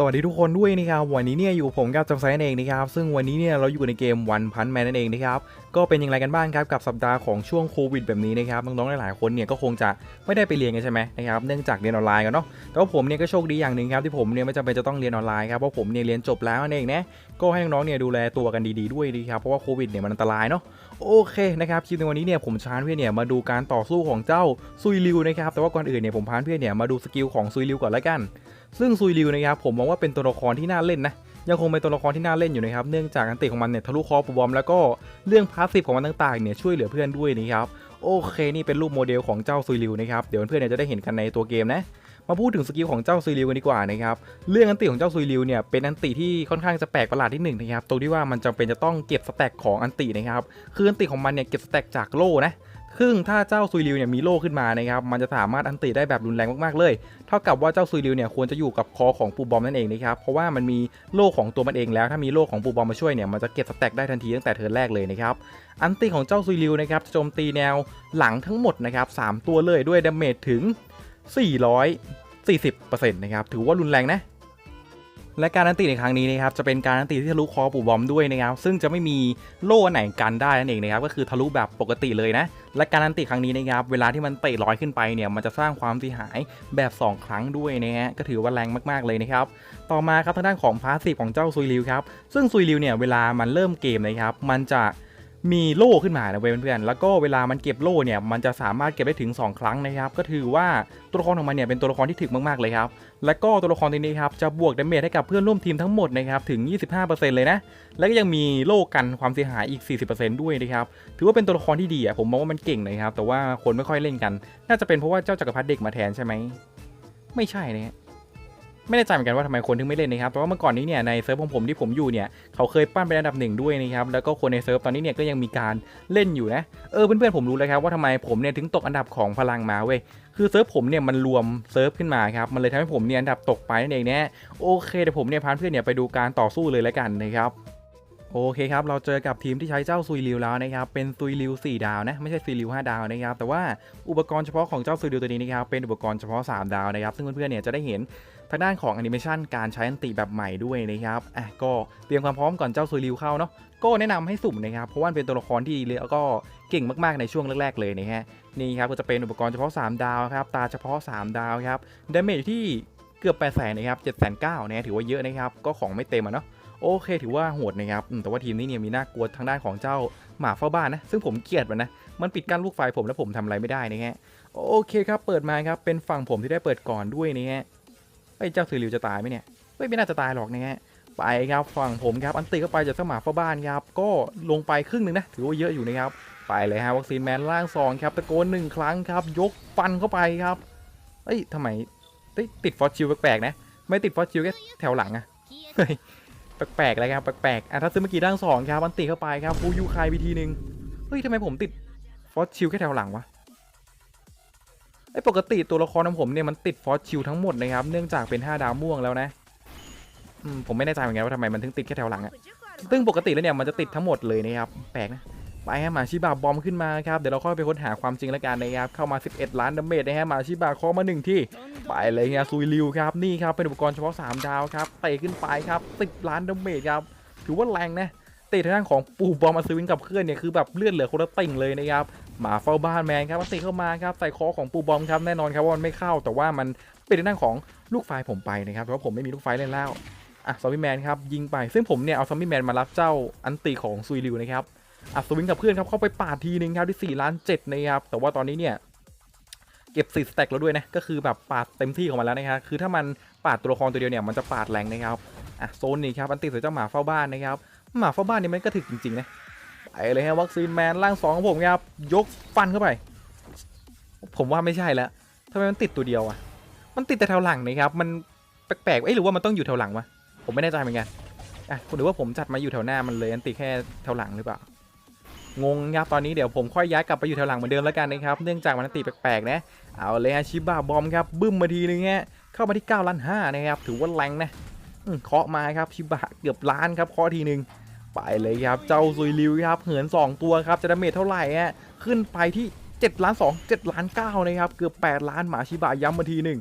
สวัสดีทุกคนด้วยนะครับวันนี้เนี่ยอยู่ผมกับจำไซน์เองนะครับซึ่งวันนี้เนี่ยเราอยู่ในเกมวันพันแมนนั่นเองนะครับก็เป็นอย่างไรกันบ้างครับกับสัปดาห์ของช่วงโควิดแบบนี้นะครับน้องๆหลายๆคนเนี่ยก็คงจะไม่ได้ไปเรียนกันใช่ไหมนะครับเนื่องจากเรียนออนไลน์กันเนาะแต่ว่าผมเนี่ยก็โชคดีอย่างหนึ่งครับที่ผมเนี่ยไม่จำเป็นจะต้องเรียนออนไลน์ครับเพราะผมเนี่ยเรียนจบแล้วนั่นเองนะก็ให้น้องๆเนี่ยดูแลตัวกันดีๆด้วยนะครับเพราะว่าโควิดเนี่ยมันอันตรายเนาะโอเคนะครับคลิปในวันนี้เนี่ยผมชานเพื่อนเนี่ยมาดูการต่อสู้ของเจ้าซุยริวนะครับแต่ว่าก่อนอื่นเนี่ยผมพานเพื่อนเนี่ยมาดูสกิลของซุยริวก่อนละกัน ซึ่งซุยริวนะครับผมมองว่าเป็นตัวละครที่น่าเล่นนะยังคงเป็นตัวละครที่น่าเล่นอยู่นะครับ เนื่องจากอันติของมันเนี่ยทะลุคอปบอมแล้วก็เรื่องพาสซีฟของมันต่างๆเนี่ยช่วยเหลือเพื่อนด้วยนะครับ โอเคนี่เป็นรูปโมเดลของเจ้าซุยริวนะครับ เดี๋ยวเพื่อนๆจะได้เห็นกันในตัวเกมนะ มาพูดถึงสกิลของเจ้าซุยริวกันดีกว่านะครับ เรื่องอันติของเจ้าซุยริวเนี่ยเป็นอันติที่ค่อนข้างจะแปลกประหลาดที่หนึ่งนะครับ ตรงที่ว่ามันจำเป็นจะต้องเก็บสแต็กของอันตินะครับ คืออันติของมันเนี่ยเก็บสแต็กจากโล่นะ ซึ่งถ้าเจ้าซุยริวเนี่ยมีโล่ขึ้นมานะครับมันจะสามารถอันติได้แบบรุนแรงมากๆเลย เท่ากับว่าเจ้าซุยริวเนี่ยควรจะอยู่กับคอของปูบอมนั่นเองนะครับเพราะว่ามันมีโล่ของตัวมันเองแล้วถ้ามีโล่ของปูบอมมาช่วยเนี่ยมันจะเก็บสแต็กได้ทันทีตั้งแต่เทิร์นแรกเลยนะครับอันตีของเจ้าซุยริวนะครับจะโจมตีแนวหลังทั้งหมดนะครับ3ตัวเลยด้วยดาเมจถึง 440%นะครับถือว่ารุนแรงนะ และการันตีในครั้งนี้นะครับจะเป็นการันตีที่ทะลุคอปูบอมด้วยนะครับซึ่งจะไม่มีโล่ไหนกันได้นั่นเองนะครับก็คือทะลุแบบปกติเลยนะและการันตีครั้งนี้นะครับเวลาที่มันเตะลอยขึ้นไปเนี่ยมันจะสร้างความเสียหายแบบ 2 ครั้งด้วยนะฮะก็ถือว่าแรงมากๆเลยนะครับต่อมาครับทางด้านของพาสซีฟของเจ้าซุยริวครับซึ่งซุยริวเนี่ยเวลามันเริ่มเกมนะครับมันจะ มีโล่ขึ้นมานะเพื่อนๆแล้วก็เวลามันเก็บโล่เนี่ยมันจะสามารถเก็บได้ถึง 2 ครั้งนะครับก็ถือว่าตัวละครของมันเนี่ยเป็นตัวละครที่ถึกมากๆเลยครับแล้วก็ตัวละครตัวนี้ครับจะบวกดาเมจให้กับเพื่อนร่วมทีมทั้งหมดนะครับถึง 25%เลยนะแล้วก็ยังมีโล่กันความเสียหายอีก 40%ด้วยนะครับถือว่าเป็นตัวละครที่ดีอะผมมองว่ามันเก่งนะครับแต่ว่าคนไม่ค่อยเล่นกัน น่าจะเป็นเพราะว่าเจ้าจักรพรรดิเด็กมาแทนใช่ไหมไม่ใช่นะฮะ ไม่แน่ใจเหมือนกันว่าทำไมคนถึงไม่เล่นนะครับแต่ว่าเมื่อก่อนนี้เนี่ยในเซิร์ฟของผมที่ผมอยู่เนี่ยเขาเคยปั้นเป็นอันดับหนึ่งด้วยนะครับแล้วก็คนในเซิร์ฟตอนนี้เนี่ยก็ยังมีการเล่นอยู่นะเออเพื่อนๆผมรู้แล้วครับว่าทำไมผมเนี่ยถึงตกอันดับของพลังมาเว้ยคือเซิร์ฟผมเนี่ยมันรวมเซิร์ฟขึ้นมาครับมันเลยทำให้ผมเนี่ยอันดับตกไปนั่นเองนะโอเคเดี๋ยวผมเนี่ยพาเพื่อนเนี่ยไปดูการต่อสู้เลยแล้วกันนะครับโอเคครับ เราเจอกับทีมที่ใช้เจ้าซุยริวแล้วนะครับ เป็นซุยริว 4 ดาวนะ ไม่ใช่ซุยริว 5 ดาวนะครับ แต่ว่าอุปกรณ์เฉพาะของเจ้าซุยริวตัวนี้นะครับ เป็นอุปกรณ์เฉพาะ 3 ดาวนะครับ ซึ่งเพื่อนๆเนี่ยจะได้เห็น ทางด้านของแอนิเมชันการใช้อันติแบบใหม่ด้วยนะครับอะก็เตรียมความพร้อมก่อนเจ้าซุยริวเข้าเนาะก็แนะนำให้สุ่มนะครับเพราะว่าเป็นตัวละครที่ดีเลยแล้วก็เก่งมากๆในช่วงแรกๆเลยนะฮะนี่ครับก็จะเป็นอุปกรณ์เฉพาะ 3 ดาวครับตาเฉพาะ 3 ดาวครับดาเมจที่เกือบ8 0 0 0 0นะครับ7 9 0 0 0นะถือว่าเยอะนะครับก็ของไม่เต็มอะเนาะโอเคถือว่าโหดนะครับแต่ว่าทีมนี้เนี่ยมีน่ากลัวทางด้านของเจ้าหมาเฝ้าบ้านนะซึ่งผมเกลียดมันนะมันปิดกั้นลูกไฟผมแล้วผมทำอะไรไม่ได้นะฮะโอเคครับเปิดมาครับเป็นฝั่งผมที่ได้เปิดก่อนด้วยนะฮะ ไอ้ยเจ้าสือริวจะตายไหมเนี่ยเฮ้ยไม่น่าจะตายหรอกนะฮะไปครับฝั่งผมครับอันตีเข้าไปจากเจ้าหมาเฝ้าบ้านครับก็ลงไปครึ่งหนึ่งนะถือว่าเยอะอยู่นะครับไปเลยฮะวัคซีนแมนล่างสองครับตะโกนหนึ่งครั้งครับยกฟันเข้าไปครับเอ้ยทำไมติดฟอสชิลแปลกๆนะไม่ติดฟอสชิลแค่แถวหลังอะแปลกๆอะไรครับแปลกๆอะถ้าซื้อเมื่อกี้ด้านสองครับมันติเข้าไปครับฟูยูคายวิธีหนึ่งเฮ้ยทำไมผมติดฟอสชิลแค่แถวหลังวะ ไอ้ปกติตัวละครของผมเนี่ยมันติดฟอสชิลทั้งหมดนะครับ เนื่องจากเป็น 5 ดาวม่วงแล้วนะมผมไม่แน่ใจเหมือนกันว่าทำไมมันถึงติดแค่แถวหลังอะซึ่งปกติแล้วเนี่ยมันจะติดทั้งหมดเลยนะครับแปลกนะไปฮะมาชิบะบอมขึ้นมาครับเดี๋ยวเราค่อยไปค้นหาความจริงแล้วกันนะครับเข้ามา 11 ล้านดาเมจนะฮะมาชิบะเคอมาหนึ่งที่ไปเลยเฮียซุยริวครับนี่ครับเป็นอุปกรณ์เฉพาะ 3 ดาวครับเตะขึ้นไปครับ10ล้านดาเมจครับถือว่าแรงนะเตะทางด้านของปูบอมมาซวินกับเพื่อนเนี่ยคือแบบเลือดเหลือคนละติ่งเลยนะครับ หมาเฝ้าบ้านแมนครับมันตะเข้ามาครับใส่คอของปูบอมครับแน่นอนครับว่ามันไม่เข้า แต่ว่ามันเป็นทางด้านของลูกไฟผมไปนะครับเพราะผมไม่มีลูกไฟเล่นแล้วอะซอมบี้แมนครับยิงไปซึ่งผมเนี่ยเอาซอมบี้แมนมารับเจ้าอันตีของซุยริวนะครับอัศวินกับเพื่อนครับเข้าไปปาดทีนึงครับที่4ล้าน7นะครับแต่ว่าตอนนี้เนี่ยเก็บ4สแต็กแล้วด้วยนะก็คือแบบปาดเต็มที่ของมันแล้วนะครับคือถ้ามันปาดตัวละครตัวเดียวเนี่ยมันจะปาดแรงนะครับอะโซนนี้ครับอันติใส่เจ้าหมาเฝ้าบ้านนะครับหมาเฝ้าบ้านนี่มันก็ถึกจริงๆนะ เลยฮะวัคซีนแมนร่างสองของผมครับยกฟันเข้าไป ผมว่าไม่ใช่แล้วทำไมมันติดตัวเดียวอะมันติดแต่แถวหลังนะครับ มันแปลกๆเอ้ยหรือว่ามันต้องอยู่แถวหลังวะผมไม่แน่ใจเหมือนกันอะหรือว่าผมจัดมาอยู่แถวหน้ามันเลยอันติแค่แถวหลังหรือเปล่างงครับตอนนี้เดี๋ยวผมค่อยย้ายกลับไปอยู่แถวหลังเหมือนเดิมแล้วกันนะครับเนื่องจากมันติแปลกๆนะเอาเลยฮะชิบะบอมครับบึ้มมาทีนึงฮะเข้ามาที่9ล้าน5นะครับถือว่าแรงนะเคาะมาครับชิบะเกือบล้านครับเคาะทีนึง ไปเลยครับเจ้าซุยริวครับเหิน 2 ตัวครับจะดาเมจเท่าไหร่ฮะขึ้นไปที่7ล้าน2 7ล้าน9นะครับเกือบ8ล้านหมาชิบะย้ำมาทีหนึ่ง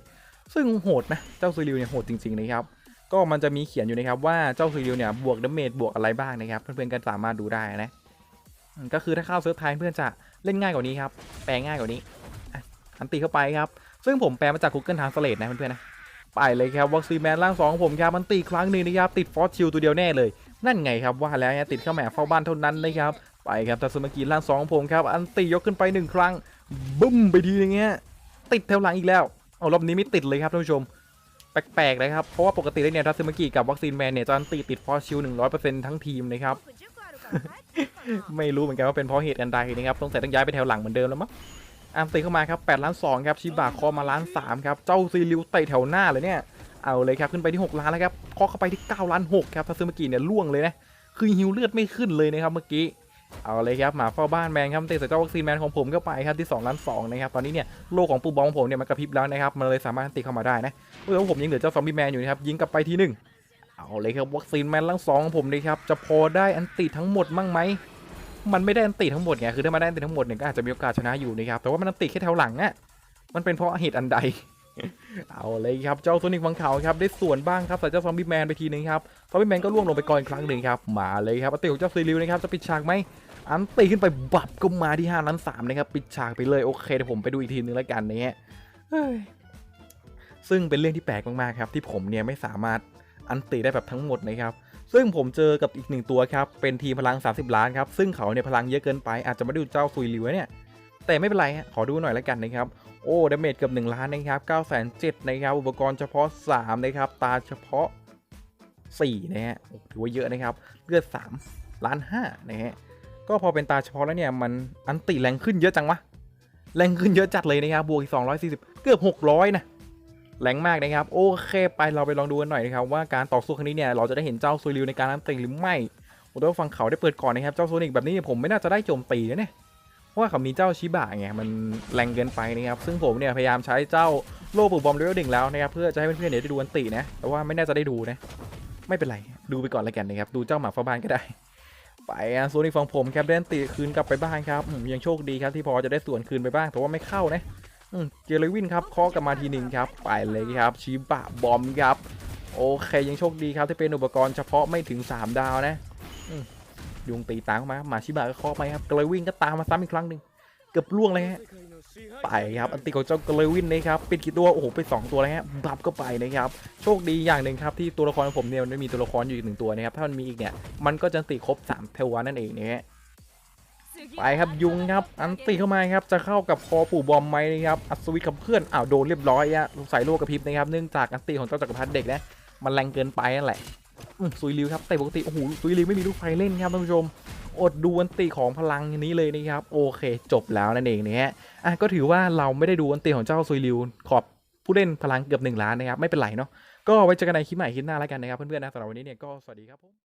ซึ่งโหดนะเจ้าซุยริวเนี่ยโหดจริงๆนะครับก็มันจะมีเขียนอยู่นะครับว่าเจ้าซีริวเนี่ยบวกดาเมจบวกอะไรบ้างนะครับเพื่อนๆก็สามารถดูได้นะก็คือถ้าเข้าเซิร์ฟไทยเพื่อนจะเล่นง่ายกว่านี้ครับแปลง่ายกว่านี้อันตีเข้าไปครับซึ่งผมแปลมาจาก Google Translate นะเพื่อนๆนะไปเลยครับวัคซีแมนร่างสองของผมครับมันตีครั้งหนึ่งนะครับติดฟอสชิลตัวเดียวแน่เลย นั่นไงครับว่าแล้วติดเข้าแหมเฝ้าบ้านเท่านั้นนะครับ ไปครับทัศมากิร่างสองของผมครับ อันตียกขึ้นไปหนึ่งครั้งบึ้มไปทีนึงเงี้ยติดแถวหลังอีกแล้วเอารอบนี้ไม่ติดเลยครับท่านผู้ชมแปลกๆเลยครับ เพราะว่าปกติแล้วเนี่ยทัศมากิกับวัคซีนแมนเนี่ยจะอันตีติดฟอสชิลหนึ่งร้อยเปอร์เซ็นต์ทั้งทีมนะครับไม่รู้เหมือนกันว่าเป็นเพราะเหตุอันใดนะครับต้องใส่ต้องย้ายไปแถวหลังเหมือนเดิมแล้วมั้งอันตีเข้ามาครับ8ล้าน2ครับชิบะคอมาล้าน3ครับเจ้าซีริวเตะแถวหน้าเลยเนี่ย เอาเลยครับขึ้นไปที่ 6 ล้านแล้วครับเคอเข้าไปที่9ล้าน6ครับทัศมากิเนี่ยล่วงเลยนะคือฮิวเลือดไม่ขึ้นเลยนะครับเมื่อกี้เอาเลยครับหมาเฝ้าบ้านแมนครับเตะใส่เจ้าวัคซีนแมนของผมเข้าไปครับที่2ล้าน2นะครับตอนนี้เนี่ยโลของปูบอลของผมเนี่ยมันกระพริบแล้วนะครับมันเลยสามารถตีเข้ามาได้นะเมื่อผมยังเหลือเจ้าซอมบี้แมนอยู่นะครับยิงกลับไปทีหนึ่งเอาเลยครับวัคซีนแมนลังสองของผมเลยครับจะพอได้อันติทั้งหมดมั่งไหมมันไม่ได้อันติทั้งหมดไงคือถ้ามาได้อันติทั้งหมดเนี่ยก็อาจจะมีโอกาสชนะอยู่นะครับแต่ว่ามันอันติแค่แถวหลังอะมันเป็นเพราะเหตุอันใด เอาเลยครับเจ้าโซนิกฟังเขาครับได้ส่วนบ้างครับใส่เจ้าซอมบี้แมนไปทีนึงครับซอมบี้แมนก็ล่วงลงไปก่อนอีกครั้งหนึ่งครับมาเลยครับอันติของเจ้าซีริวนะครับจะปิดฉากไหมอันติขึ้นไปบับก็มาที่5ล้าน3นะครับปิดฉากไปเลยโอเคเดี๋ยวผมไปดูอีกทีนึงแล้วกันนะฮะเฮ้ยซึ่งเป็นเรื่องที่แปลกมากๆครับที่ผมเนี่ยไม่สามารถอันติได้แบบทั้งหมดนะครับซึ่งผมเจอกับอีกหนึ่งตัวครับเป็นทีมพลัง 30 ล้านครับซึ่งเขาเนี่ยพลังเยอะเกินไปอาจจะไม่ดูเจ้าซุยลิวเนี่ย แต่ไม่เป็นไรฮะขอดูหน่อยแล้วกันนะครับโอ้ดาเมจเกือบ1ล้านนะครับ9 7 0 0นะครับอุปกรณ์เฉพาะ 3 นะครับ ตาเฉพาะ 4 นะฮะถือว่าเยอะนะครับ เลือด3ล้าน5นะฮะก็พอเป็นตาเฉพาะแล้วเนี่ย มันอันติแรงขึ้นเยอะจังวะแรงขึ้นเยอะจัดเลยนะครับ บวกอีก240 เกือบ 600 นะแรงมากนะครับ โอเค ไปเราไปลองดูกันหน่อยนะครับ ว่าการต่อสู้ครั้งนี้เนี่ย เราจะได้เห็นเจ้าซูริวในการอันติหรือไม่ผมต้องฟังเขาได้เปิดก่อนนะครับ เจ้าโซนิกแบบนี้เนี่ยผมไม่น่าจะได้โจมตีนะเนี่ย ราะว่าเขามีเจ้าชิบะไงมันแรงเกินไปนะครับซึ่งผมเนี่ยพยายามใช้เจ้าโล่ปลุกบอมเลเวลหนึ่งแล้วนะครับเพื่อจะให้เพื่อนๆเนี่ยได้ดูอันตินะแต่ว่าไม่น่าจะได้ดูนะไม่เป็นไรดูไปก่อนแล้วกันนะครับดูเจ้าหมาฟ้าบ้านก็ได้ไปโซนิกฟังผมครับได้อันติคืนกลับไปบ้านครับยังโชคดีครับที่พอจะได้ส่วนคืนไปบ้างแต่ว่าไม่เข้านะเจเลวินครับเคาะกลับมาทีหนึ่งครับไปเลยครับชิบะบอมครับโอเคยังโชคดีครับที่เป็นอุปกรณ์เฉพาะไม่ถึง 3 ดาวนะอื ยุงตีตามมาหมาชิบะก็เคาะไปครับเกลวินก็ตามมาซ้ำอีกครั้งหนึ่งเกือบล่วงเลยฮะไปครับอันติของเจ้าเกลวินนะครับปิดกี่ตัวโอ้โหไปสองตัวเลยฮะบับก็ไปนะครับโชคดีอย่างหนึ่งครับที่ตัวละครของผมเนี่ยมันไม่มีตัวละครอยู่อีกหนึ่งตัวนะครับถ้ามันมีอีกเนี่ยมันก็จะติครบ3เทวานั่นเองนะฮะไปครับยุงครับอันตีเข้ามาครับจะเข้ากับคอปู่บอมไหมนะครับอัศวินกับเพื่อนอ้าวโดนเรียบร้อยอะใส่โลกกระพริบนะครับเนื่องจากอันตีของเจ้าจักรพรรดิเด็กนะมันแรงเกินไปนั่นแหละ ซุยริวครับแต่ปกติโอ้โหซุยริวไม่มีลูกไฟเล่นครับท่านผู้ชม อดดูอันตีของพลังนี้เลยนะครับ โอเค จบแล้วนั่นเองนะฮะอะก็ถือว่าเราไม่ได้ดูอันตีของเจ้าซุยริวขอบผู้เล่นพลังเกือบหนึ่งล้านนะครับไม่เป็นไรเนาะก็ไว้เจอกันในคลิปใหม่คลิปหน้าแล้วกันนะครับเพื่อนๆนะสำหรับวันนี้เนี่ยก็สวัสดีครับผม